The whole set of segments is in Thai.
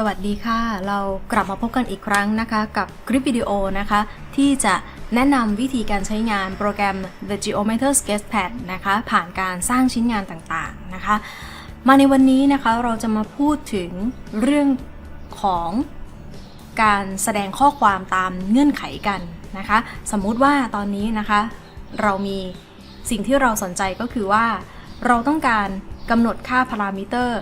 สวัสดีค่ะ เรากลับมาพบกันอีกครั้งนะคะ กับคลิปวิดีโอนะคะ ที่จะแนะนำวิธีการใช้งานโปรแกรม The Geometer Sketchpad นะคะ ผ่านการสร้างชิ้นงานต่างๆนะคะ มาในวันนี้นะคะเราจะมาพูดถึงเรื่องของการแสดงข้อความตามเงื่อนไขกันนะคะ สมมุติว่าตอนนี้นะคะ เรามีสิ่งที่เราสนใจก็คือว่า เราต้องการกำหนดค่าพารามิเตอร์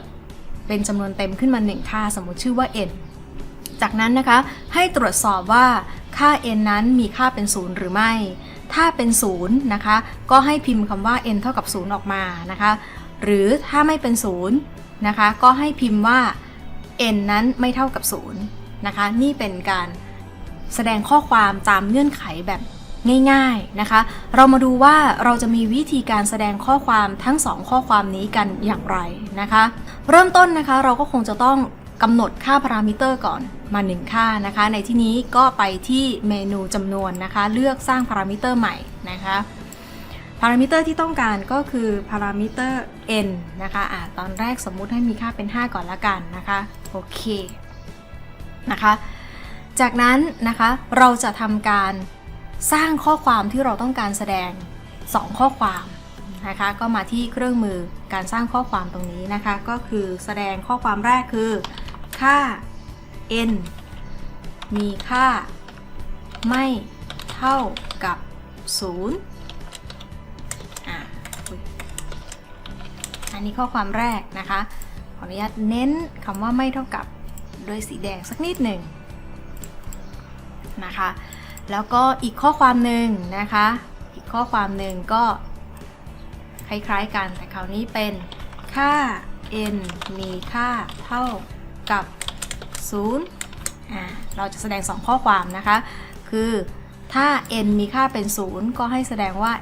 เป็นจำนวนเต็มขึ้นมา 1 ค่า สมมติชื่อว่า n จากนั้นนะคะให้ตรวจสอบว่าค่า n นั้นมีค่าเป็น 0 หรือไม่ ถ้าเป็น0นะคะก็ให้พิมพ์คำว่า n เท่ากับ0ออกมานะคะหรือถ้าไม่เป็น0นะคะก็ให้พิมพ์ว่า n นั้นไม่เท่ากับ0นะคะนี่เป็นการแสดงข้อความตามเงื่อนไขแบบง่ายๆนะคะ เรามาดูว่าเราจะมีวิธีการแสดงข้อความทั้ง 2 ข้อความนี้กันอย่างไรนะคะ เริ่มต้นนะคะเราก็คงจะต้องกำหนดค่าพารามิเตอร์ก่อนมา 1 ค่านะคะ ในที่นี้ก็ไปที่เมนูจำนวนนะคะ เลือกสร้างพารามิเตอร์ใหม่นะคะพารามิเตอร์ที่ต้องการก็คือพารามิเตอร์ n นะคะอะตอนแรกสมมุติให้มีค่าเป็น 5 ก่อนละกันนะคะโอเคนะคะ จากนั้นนะคะเราจะทำการสร้างข้อความที่เราต้องการแสดง 2 ข้อความ นะคะก็มาที่เครื่องมือการสร้างข้อความตรงนี้นะคะ ก็คือแสดงข้อความแรกคือ ค่า n มีค่า ไม่เท่ากับ 0 อ่าอันนี้ข้อความแรกนะคะ ขออนุญาตเน้นคำว่าไม่เท่ากับด้วยสีแดงสักนิดหนึ่งนะคะ แล้วก็อีกข้อความหนึ่งนะคะ อีกข้อความหนึ่งก็ คล้ายๆ กันแต่คราวนี้เป็นค่า n มีค่าเท่ากับ0อ่าเราจะแสดง 2 ข้อความนะคะ คือถ้า n มีค่าเป็น 0 ก็ให้แสดงว่า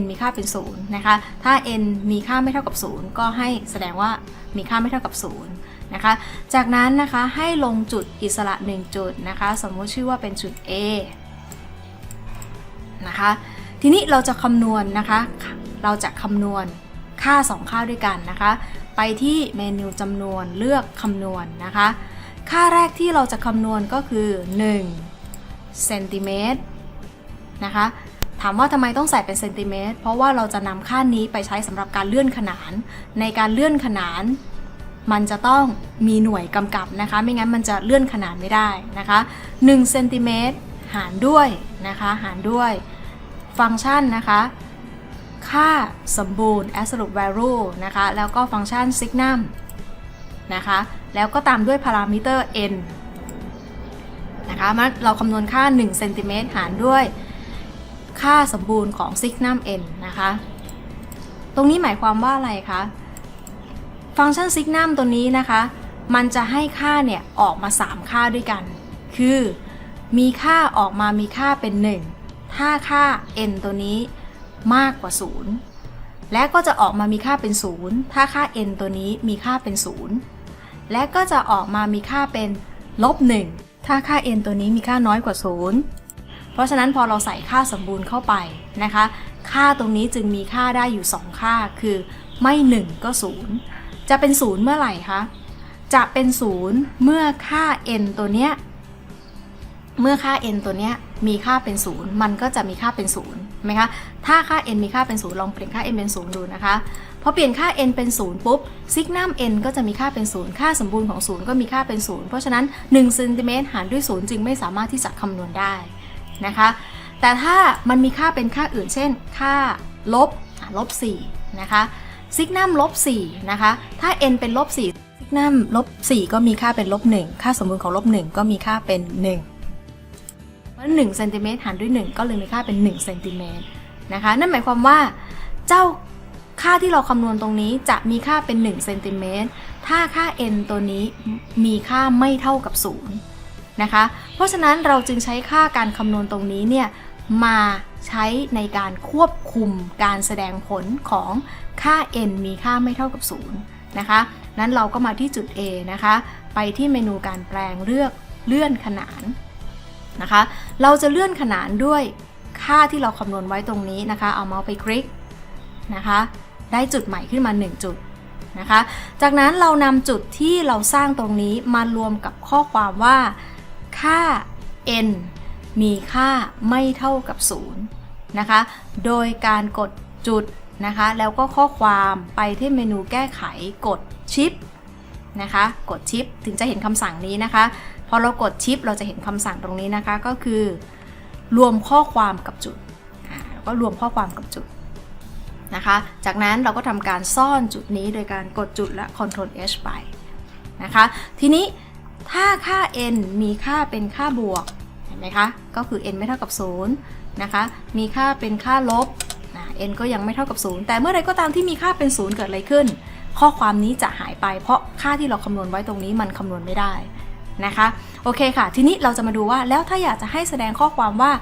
n มีค่าเป็น 0 นะคะ ถ้า n มีค่าไม่เท่ากับ 0 ก็ให้แสดงว่ามีค่าไม่เท่ากับ 0 นะคะ จากนั้นนะคะให้ลงจุดอิสระ 1 จุดนะคะ สมมุติชื่อว่าเป็นจุด A นะคะ ทีนี้เราจะคำนวณนะคะ เราจะคำนวณค่า 2 ค่าด้วยกันนะคะ ไปที่เมนูจำนวนเลือกคำนวณนะคะ ค่าแรกที่เราจะคำนวณก็คือ1เซนติเมตรนะคะ ถามว่าทำไมต้องใส่เป็นเซนติเมตร เพราะว่าเราจะนำค่านี้ไปใช้สำหรับการเลื่อนขนาน ในการเลื่อนขนานมันจะต้องมีหน่วยกำกับนะคะ ไม่งั้นมันจะเลื่อนขนานไม่ได้นะคะ1เซนติเมตรหารด้วยนะคะ หารด้วย ฟังก์ชันนะคะ ค่าสมบูรณ์ absolute value นะคะ แล้วก็ฟังก์ชัน signum นะคะ แล้วก็ตามด้วยพารามิเตอร์ n นะคะมาเราคำนวณค่า1เซนติเมตรหารด้วยค่าสมบูรณ์ของ signum n นะคะ ตรงนี้หมายความว่าอะไรคะ ฟังก์ชัน signum ตัวนี้นะคะ มันจะให้ค่าเนี่ยออกมา 3 ค่าด้วยกัน คือมีค่าออกมามีค่าเป็น 1 ถ้าค่า n ตัวนี้ มากกว่า 0 และก็จะออกมามีค่าเป็น 0 ถ้าค่า n ตัวนี้มีค่าเป็น 0 และก็จะออกมามีค่าเป็นลบ 1 ถ้าค่า n ตัวนี้มีค่าน้อยกว่า 0 เพราะฉะนั้นพอเราใส่ค่าสมบูรณ์เข้าไปนะคะ ค่าตรงนี้จึงมีค่าได้อยู่ 2 ค่าคือไม่ 1 ก็ 0 จะเป็น 0 เมื่อไหร่คะ จะเป็น 0 เมื่อค่า n ตัวเนี้ย เมื่อค่า n ตัวเนี้ยมีค่าเป็น0มันก็จะมีค่าเป็น0ไหมคะ ถ้าค่า n มีค่าเป็น0ลองเปลี่ยนค่า n เป็น0ดูนะคะ พอเปลี่ยนค่า n เป็น0ปุ๊บซิกนัม n ก็จะมีค่าเป็น0ค่าสมบูรณ์ของ0ก็มีค่าเป็น0เพราะฉะนั้น1เซนติเมตรหารด้วย0จึงไม่สามารถที่จะคำนวณได้นะคะ แต่ถ้ามันมีค่าเป็นค่าอื่น เช่น ค่าลบลบ4นะคะซิกนัมลบ4นะคะ ถ้า n เป็นลบ4ซิกนัมลบ4ก็มีค่าเป็นลบ1ค่าสมบูรณ์ของลบ1ก็มีค่าเป็น 1 ราะ1เซนติเมตรหารด้วย 1 ก็เลยมีค่าเป็น1เซนติเมตรนะคะนั่นหมายความว่าเจ้าค่าที่เราคำนวณตรงนี้จะมีค่าเป็น1เซนติเมตรถ้าค่า n ตัวนี้มีค่าไม่เท่ากับ0นะคะเพราะฉะนั้นเราจึงใช้ค่าการคำนวณตรงนี้เนี่ยมาใช้ในการควบคุมการแสดงผลของค่า n มีค่าไม่เท่ากับ0นะคะนั้นเราก็มาที่จุด A นะคะ ไปที่เมนูการแปลงเลือกเลื่อนขนาน นะคะ เราจะเลื่อนขนานด้วยค่าที่เราคำนวณไว้ตรงนี้นะคะ เอาเมาส์ไปคลิกนะคะ ได้จุดใหม่ขึ้นมา 1 จุดนะคะ จากนั้นเรานำจุดที่เราสร้างตรงนี้มารวมกับข้อความว่า ค่า n มีค่าไม่เท่ากับ 0 นะคะ โดยการกดจุดนะคะ แล้วก็ข้อความไปที่เมนูแก้ไขกดชิปนะคะ กดชิปถึงจะเห็นคำสั่งนี้นะคะ พอเรากดชิปเราจะเห็นคำสั่งตรงนี้นะคะก็คือ รวมข้อความกับจุดแล้วก็รวมข้อความกับจุดนะคะ จากนั้นเราก็ทำการซ่อนจุดนี้โดยการกดจุดและ Ctrl H ไปนะคะ ทีนี้ถ้าค่า n มีค่าเป็นค่าบวกเห็นไหมคะ ก็คือ n ไม่เท่ากับ0นะคะ มีค่าเป็นค่าลบนะ n ก็ยังไม่เท่ากับ 0 แต่เมื่อไรก็ตามที่มีค่าเป็น 0 เกิดอะไรขึ้น ข้อความนี้จะหายไปเพราะค่าที่เราคำนวณไว้ตรงนี้มันคำนวณไม่ได้ นะคะ โอเคค่ะ ทีนี้เราจะมาดูว่าแล้วถ้าอยากจะให้แสดงข้อความว่า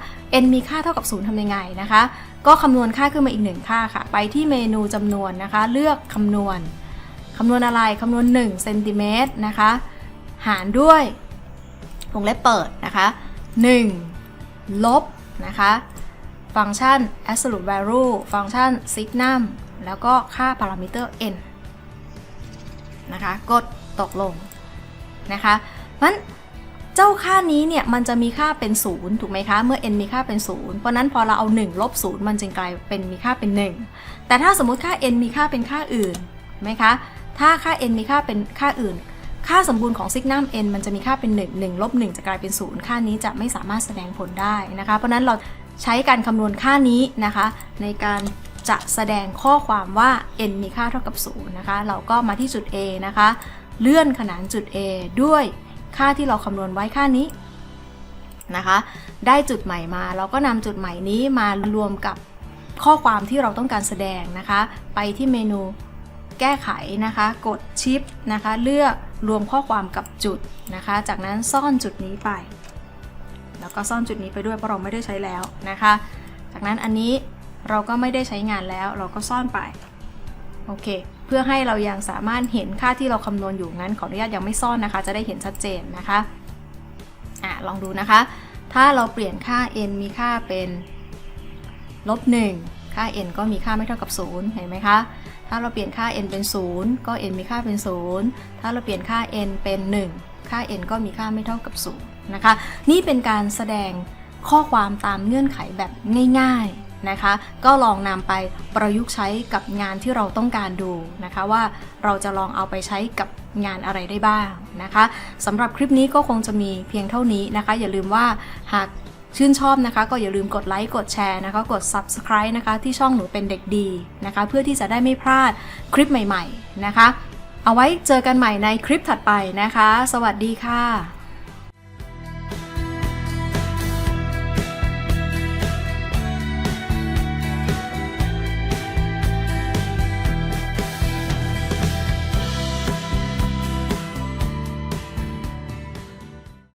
n มีค่าเท่ากับ 0ทำยังไงนะคะ ก็คำนวณค่าขึ้นมาอีกหนึ่งค่าค่ะ ไปที่เมนูจำนวนนะคะ เลือกคำนวณคำนวณอะไรคำนวณ1เซนติเมตรนะคะ หารด้วยวงเล็บเปิดนะคะ 1 ลบนะคะ ฟังก์ชัน absolute value ฟังก์ชัน signum แล้วก็ค่าพารามิเตอร์ n นะคะ กดตกลงนะคะ มันเจ้าค่านี้เนี่ยมันจะมีค่าเป็น0ถูกไหมคะ เมื่อ n มีค่าเป็น0เพราะนั้นพอเราเอา1ลบ0มันจึงกลายเป็นมีค่าเป็น 1 แต่ถ้าสมมุติค่า n มีค่าเป็นค่าอื่นไหมคะ ถ้าค่า n มีค่าเป็นค่าอื่น ค่าสมบูรณ์ของซิกนัม n มันจะมีค่าเป็น 1 1ลบ1จะกลายเป็น0ค่านี้จะไม่สามารถแสดงผลได้นะคะ เพราะฉะนั้นเราใช้การคำนวณค่านี้นะคะ ในการจะแสดงข้อความว่า n มีค่าเท่ากับ0นะคะ เราก็มาที่จุด A นะคะ เลื่อนขนานจุด A ด้วย ค่าที่เราคำนวณไว้ค่านี้นะคะ ได้จุดใหม่มา เราก็นำจุดใหม่นี้มารวมกับข้อความที่เราต้องการแสดงนะคะ ไปที่เมนูแก้ไขนะคะ กดชิปนะคะ เลือกรวมข้อความกับจุดนะคะ จากนั้นซ่อนจุดนี้ไป แล้วก็ซ่อนจุดนี้ไปด้วยเพราะเราไม่ได้ใช้แล้วนะคะ จากนั้นอันนี้เราก็ไม่ได้ใช้งานแล้ว เราก็ซ่อนไป โอเค เพื่อให้เรายังสามารถเห็นค่าที่เราคำนวณอยู่งั้นขออนุญาตยังไม่ซ่อนนะคะ จะได้เห็นชัดเจนนะคะอะลองดูนะคะ ถ้าเราเปลี่ยนค่า n มีค่าเป็นลบ1ค่า n ก็มีค่าไม่เท่ากับ 0 เห็นไหมคะ ถ้าเราเปลี่ยนค่า n เป็น 0 ก็ n มีค่าเป็น 0 ถ้าเราเปลี่ยนค่า n เป็น 1 ค่า n ก็มีค่าไม่เท่ากับ 0 นะคะ นี่เป็นการแสดงข้อความตามเงื่อนไขแบบง่าย ๆ นะคะ ก็ลองนำไปประยุกต์ใช้กับงานที่เราต้องการดูนะคะว่าเราจะลองเอาไปใช้กับงานอะไรได้บ้างนะคะสำหรับคลิปนี้ก็คงจะมีเพียงเท่านี้นะคะ อย่าลืมว่าหากชื่นชอบนะคะ ก็อย่าลืมกดไลค์กดแชร์นะคะ กด subscribe นะคะ ที่ช่องหนูเป็นเด็กดีนะคะ เพื่อที่จะได้ไม่พลาดคลิปใหม่ ๆนะคะ เอาไว้เจอกันใหม่ในคลิปถัดไปนะคะ สวัสดีค่ะ